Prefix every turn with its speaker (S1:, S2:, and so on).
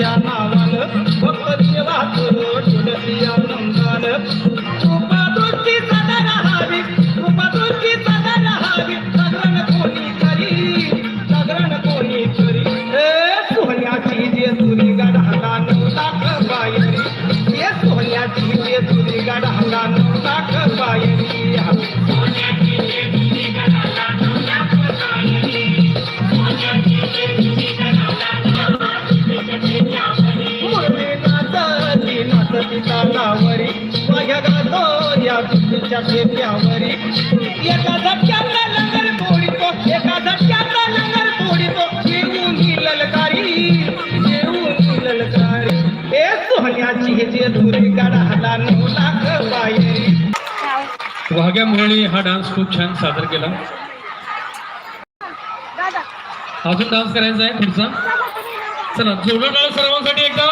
S1: 家那 तालावरी माझ्या गातो या तुझ्या पेट्यावरी एका धक्क्याला लंगर तोडितो एका धक्क्याला लंगर तोडितो येऊन ही ललकारी येऊन ही ललकारी. ए सोहण्याची हे जे दुरी गडाला नऊ लाख बाहेरी
S2: वाघ्या मुरळी हा डान्स खूप छान सादर केला. अजून डान्स करायचा आहे पुढचा. चला जोडा डान्स सर्वांसाठी एकदा